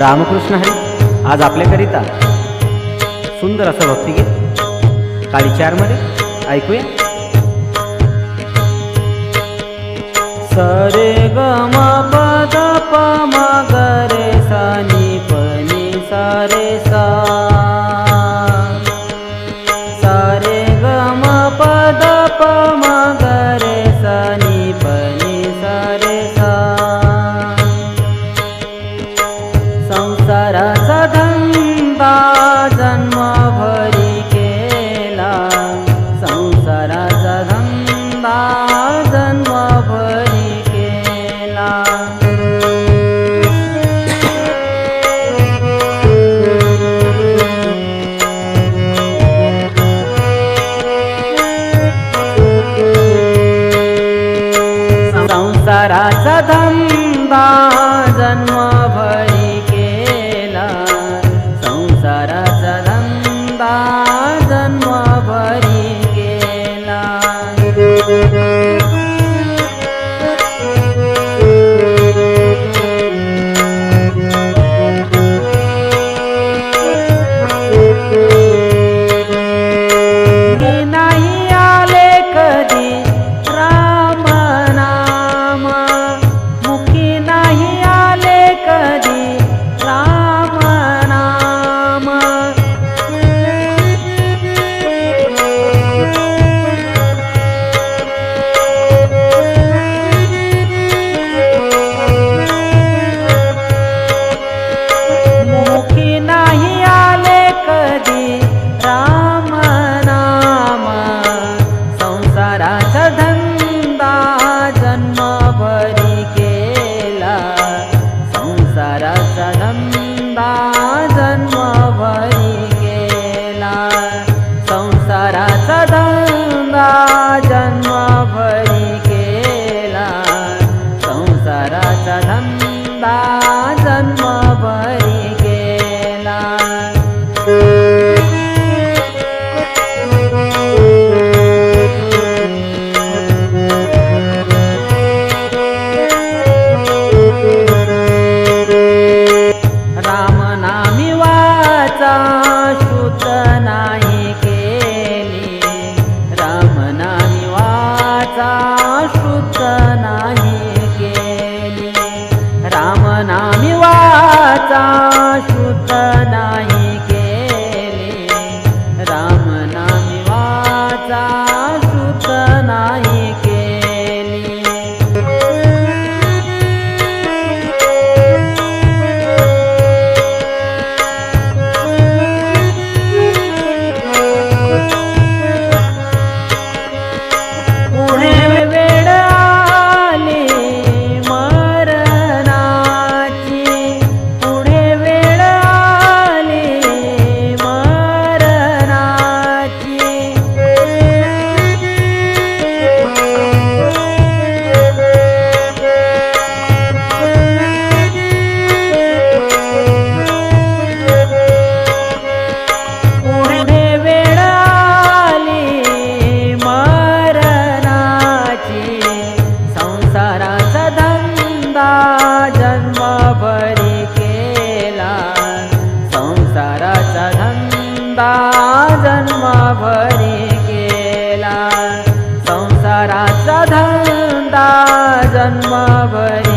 रामकृष्ण हरी आज आपल्याकरिता सुंदर असं भक्तिगीत काळी चारमध्ये ऐकूया. सरे ग पद प मा रे सानी पनि सारे सा कराचा धंदा. निवाचा दा जन्मभरी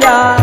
क्या